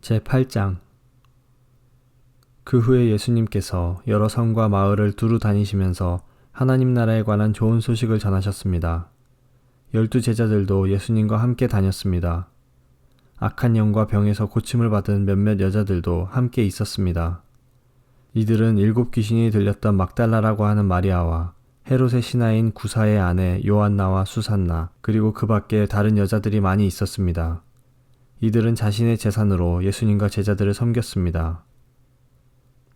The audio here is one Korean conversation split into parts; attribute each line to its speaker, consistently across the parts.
Speaker 1: 제8장 그 후에 예수님께서 여러 성과 마을을 두루 다니시면서 하나님 나라에 관한 좋은 소식을 전하셨습니다. 열두 제자들도 예수님과 함께 다녔습니다. 악한 영과 병에서 고침을 받은 몇몇 여자들도 함께 있었습니다. 이들은 일곱 귀신이 들렸던 막달라라고 하는 마리아와 헤롯의 신하인 구사의 아내 요한나와 수산나 그리고 그 밖에 다른 여자들이 많이 있었습니다. 이들은 자신의 재산으로 예수님과 제자들을 섬겼습니다.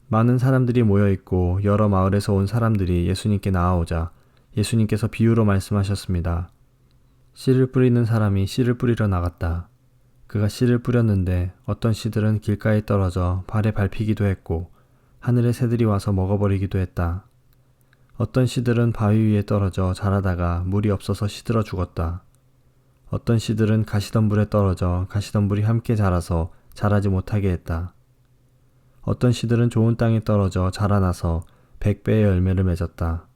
Speaker 1: 많은 사람들이 모여 있고 여러 마을에서 온 사람들이 예수님께 나아오자 예수님께서 비유로 말씀하셨습니다. 씨를 뿌리는 사람이 씨를 뿌리러 나갔다. 그가 씨를 뿌렸는데 어떤 씨들은 길가에 떨어져 발에 밟히기도 했고 하늘의 새들이 와서 먹어버리기도 했다. 어떤 씨들은 바위 위에 떨어져 자라다가 물이 없어서 시들어 죽었다. 어떤 씨들은 가시덤불에 떨어져 가시덤불이 함께 자라서 자라지 못하게 했다. 어떤 씨들은 좋은 땅에 떨어져 자라나서 백배의 열매를 맺었다.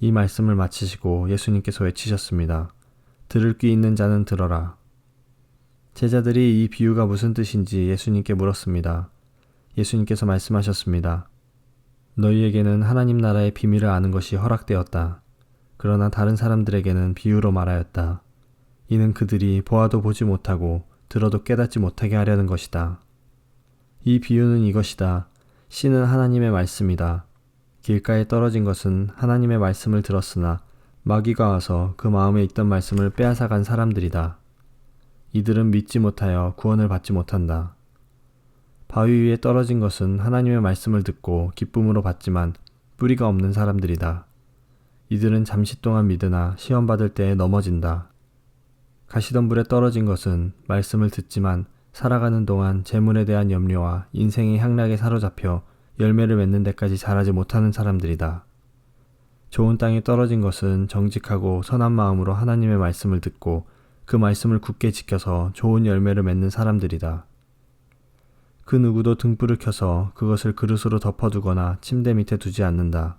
Speaker 1: 이 말씀을 마치시고 예수님께서 외치셨습니다. 들을 귀 있는 자는 들어라. 제자들이 이 비유가 무슨 뜻인지 예수님께 물었습니다. 예수님께서 말씀하셨습니다. 너희에게는 하나님 나라의 비밀을 아는 것이 허락되었다. 그러나 다른 사람들에게는 비유로 말하였다. 이는 그들이 보아도 보지 못하고 들어도 깨닫지 못하게 하려는 것이다. 이 비유는 이것이다. 씨는 하나님의 말씀이다. 길가에 떨어진 것은 하나님의 말씀을 들었으나 마귀가 와서 그 마음에 있던 말씀을 빼앗아 간 사람들이다. 이들은 믿지 못하여 구원을 받지 못한다. 바위 위에 떨어진 것은 하나님의 말씀을 듣고 기쁨으로 받지만 뿌리가 없는 사람들이다. 이들은 잠시 동안 믿으나 시험 받을 때에 넘어진다. 가시덤불에 떨어진 것은 말씀을 듣지만 살아가는 동안 재물에 대한 염려와 인생의 향락에 사로잡혀 열매를 맺는 데까지 자라지 못하는 사람들이다. 좋은 땅에 떨어진 것은 정직하고 선한 마음으로 하나님의 말씀을 듣고 그 말씀을 굳게 지켜서 좋은 열매를 맺는 사람들이다. 그 누구도 등불을 켜서 그것을 그릇으로 덮어두거나 침대 밑에 두지 않는다.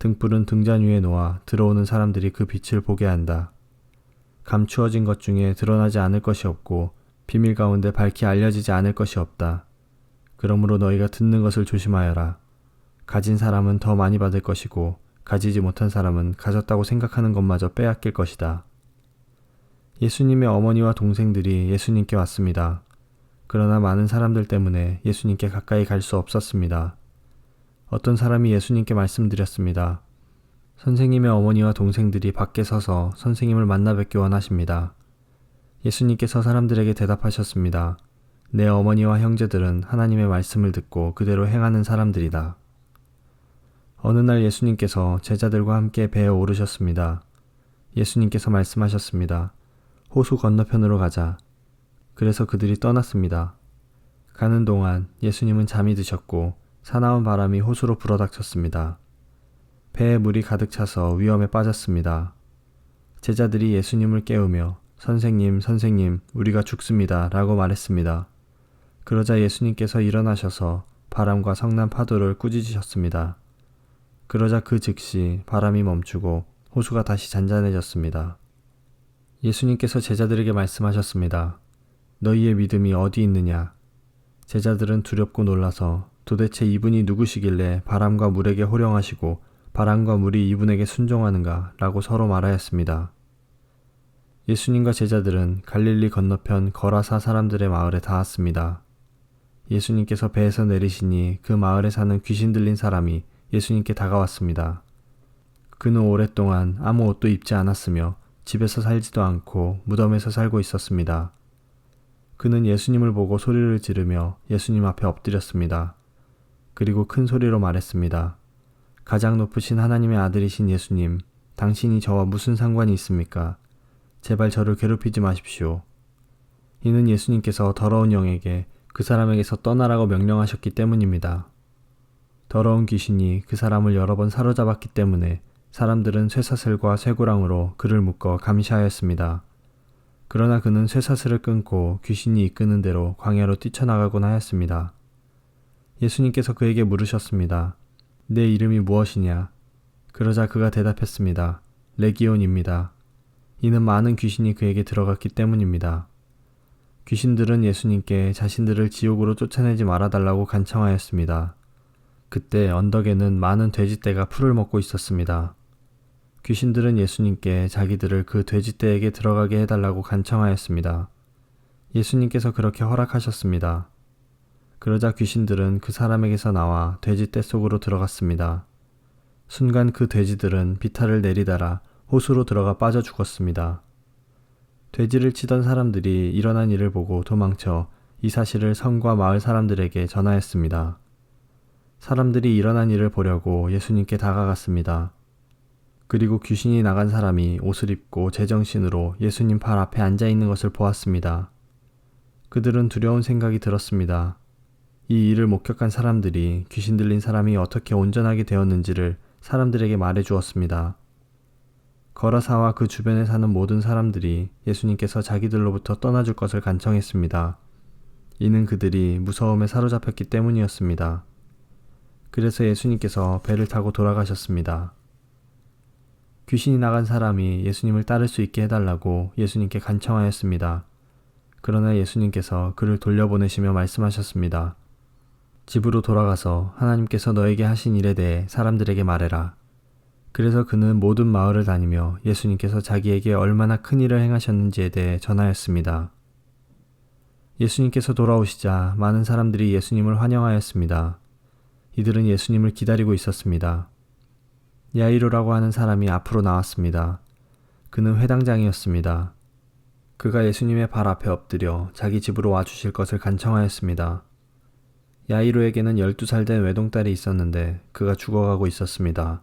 Speaker 1: 등불은 등잔 위에 놓아 들어오는 사람들이 그 빛을 보게 한다. 감추어진 것 중에 드러나지 않을 것이 없고 비밀 가운데 밝히 알려지지 않을 것이 없다. 그러므로 너희가 듣는 것을 조심하여라. 가진 사람은 더 많이 받을 것이고 가지지 못한 사람은 가졌다고 생각하는 것마저 빼앗길 것이다. 예수님의 어머니와 동생들이 예수님께 왔습니다. 그러나 많은 사람들 때문에 예수님께 가까이 갈 수 없었습니다. 어떤 사람이 예수님께 말씀드렸습니다. 선생님의 어머니와 동생들이 밖에 서서 선생님을 만나 뵙기 원하십니다. 예수님께서 사람들에게 대답하셨습니다. 내 어머니와 형제들은 하나님의 말씀을 듣고 그대로 행하는 사람들이다. 어느 날 예수님께서 제자들과 함께 배에 오르셨습니다. 예수님께서 말씀하셨습니다. 호수 건너편으로 가자. 그래서 그들이 떠났습니다. 가는 동안 예수님은 잠이 드셨고 사나운 바람이 호수로 불어닥쳤습니다. 배에 물이 가득 차서 위험에 빠졌습니다. 제자들이 예수님을 깨우며 선생님, 선생님, 우리가 죽습니다. 라고 말했습니다. 그러자 예수님께서 일어나셔서 바람과 성난 파도를 꾸짖으셨습니다. 그러자 그 즉시 바람이 멈추고 호수가 다시 잔잔해졌습니다. 예수님께서 제자들에게 말씀하셨습니다. 너희의 믿음이 어디 있느냐? 제자들은 두렵고 놀라서 도대체 이분이 누구시길래 바람과 물에게 호령하시고 바람과 물이 이분에게 순종하는가 라고 서로 말하였습니다. 예수님과 제자들은 갈릴리 건너편 거라사 사람들의 마을에 닿았습니다. 예수님께서 배에서 내리시니 그 마을에 사는 귀신 들린 사람이 예수님께 다가왔습니다. 그는 오랫동안 아무 옷도 입지 않았으며 집에서 살지도 않고 무덤에서 살고 있었습니다. 그는 예수님을 보고 소리를 지르며 예수님 앞에 엎드렸습니다. 그리고 큰 소리로 말했습니다. 가장 높으신 하나님의 아들이신 예수님, 당신이 저와 무슨 상관이 있습니까? 제발 저를 괴롭히지 마십시오. 이는 예수님께서 더러운 영에게 그 사람에게서 떠나라고 명령하셨기 때문입니다. 더러운 귀신이 그 사람을 여러 번 사로잡았기 때문에 사람들은 쇠사슬과 쇠고랑으로 그를 묶어 감시하였습니다. 그러나 그는 쇠사슬을 끊고 귀신이 이끄는 대로 광야로 뛰쳐나가곤 하였습니다. 예수님께서 그에게 물으셨습니다. 내 이름이 무엇이냐? 그러자 그가 대답했습니다. 레기온입니다. 이는 많은 귀신이 그에게 들어갔기 때문입니다. 귀신들은 예수님께 자신들을 지옥으로 쫓아내지 말아달라고 간청하였습니다. 그때 언덕에는 많은 돼지떼가 풀을 먹고 있었습니다. 귀신들은 예수님께 자기들을 그 돼지떼에게 들어가게 해달라고 간청하였습니다. 예수님께서 그렇게 허락하셨습니다. 그러자 귀신들은 그 사람에게서 나와 돼지 떼 속으로 들어갔습니다. 순간 그 돼지들은 비탈을 내리다라 호수로 들어가 빠져 죽었습니다. 돼지를 치던 사람들이 일어난 일을 보고 도망쳐 이 사실을 성과 마을 사람들에게 전하였습니다. 사람들이 일어난 일을 보려고 예수님께 다가갔습니다. 그리고 귀신이 나간 사람이 옷을 입고 제정신으로 예수님 팔 앞에 앉아 있는 것을 보았습니다. 그들은 두려운 생각이 들었습니다. 이 일을 목격한 사람들이 귀신 들린 사람이 어떻게 온전하게 되었는지를 사람들에게 말해 주었습니다. 거라사와 그 주변에 사는 모든 사람들이 예수님께서 자기들로부터 떠나줄 것을 간청했습니다. 이는 그들이 무서움에 사로잡혔기 때문이었습니다. 그래서 예수님께서 배를 타고 돌아가셨습니다. 귀신이 나간 사람이 예수님을 따를 수 있게 해달라고 예수님께 간청하였습니다. 그러나 예수님께서 그를 돌려보내시며 말씀하셨습니다. 집으로 돌아가서 하나님께서 너에게 하신 일에 대해 사람들에게 말해라. 그래서 그는 모든 마을을 다니며 예수님께서 자기에게 얼마나 큰 일을 행하셨는지에 대해 전하였습니다. 예수님께서 돌아오시자 많은 사람들이 예수님을 환영하였습니다. 이들은 예수님을 기다리고 있었습니다. 야이로라고 하는 사람이 앞으로 나왔습니다. 그는 회당장이었습니다. 그가 예수님의 발 앞에 엎드려 자기 집으로 와주실 것을 간청하였습니다. 야이로에게는 12살 된 외동딸이 있었는데 그가 죽어가고 있었습니다.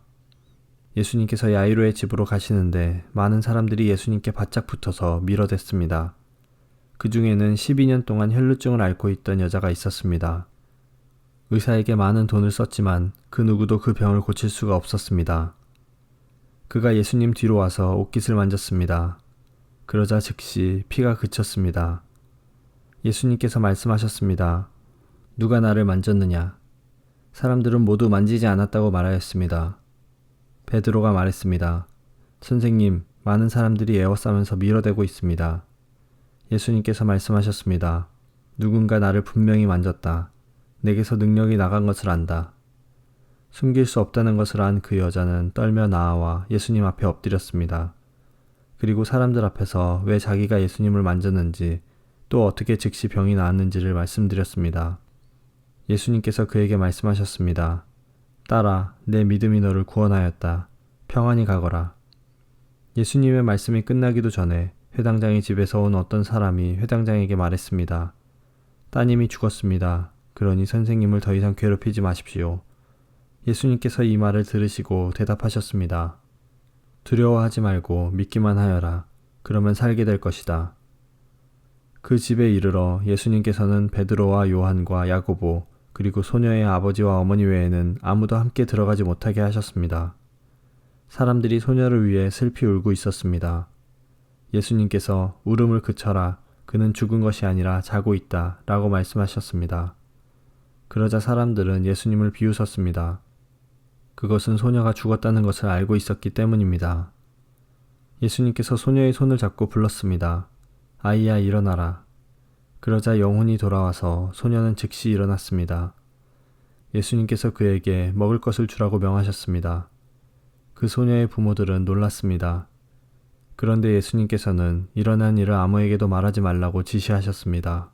Speaker 1: 예수님께서 야이로의 집으로 가시는데 많은 사람들이 예수님께 바짝 붙어서 밀어댔습니다. 그 중에는 12년 동안 혈루증을 앓고 있던 여자가 있었습니다. 의사에게 많은 돈을 썼지만 그 누구도 그 병을 고칠 수가 없었습니다. 그가 예수님 뒤로 와서 옷깃을 만졌습니다. 그러자 즉시 피가 그쳤습니다. 예수님께서 말씀하셨습니다. 누가 나를 만졌느냐? 사람들은 모두 만지지 않았다고 말하였습니다. 베드로가 말했습니다. 선생님, 많은 사람들이 에워싸면서 밀어대고 있습니다. 예수님께서 말씀하셨습니다. 누군가 나를 분명히 만졌다. 내게서 능력이 나간 것을 안다. 숨길 수 없다는 것을 안 그 여자는 떨며 나아와 예수님 앞에 엎드렸습니다. 그리고 사람들 앞에서 왜 자기가 예수님을 만졌는지 또 어떻게 즉시 병이 나았는지를 말씀드렸습니다. 예수님께서 그에게 말씀하셨습니다. 딸아, 내 믿음이 너를 구원하였다. 평안히 가거라. 예수님의 말씀이 끝나기도 전에 회당장의 집에서 온 어떤 사람이 회당장에게 말했습니다. 따님이 죽었습니다. 그러니 선생님을 더 이상 괴롭히지 마십시오. 예수님께서 이 말을 들으시고 대답하셨습니다. 두려워하지 말고 믿기만 하여라. 그러면 살게 될 것이다. 그 집에 이르러 예수님께서는 베드로와 요한과 야고보 그리고 소녀의 아버지와 어머니 외에는 아무도 함께 들어가지 못하게 하셨습니다. 사람들이 소녀를 위해 슬피 울고 있었습니다. 예수님께서 울음을 그쳐라. 그는 죽은 것이 아니라 자고 있다. 라고 말씀하셨습니다. 그러자 사람들은 예수님을 비웃었습니다. 그것은 소녀가 죽었다는 것을 알고 있었기 때문입니다. 예수님께서 소녀의 손을 잡고 불렀습니다. 아이야 일어나라. 그러자 영혼이 돌아와서 소녀는 즉시 일어났습니다. 예수님께서 그에게 먹을 것을 주라고 명하셨습니다. 그 소녀의 부모들은 놀랐습니다. 그런데 예수님께서는 일어난 일을 아무에게도 말하지 말라고 지시하셨습니다.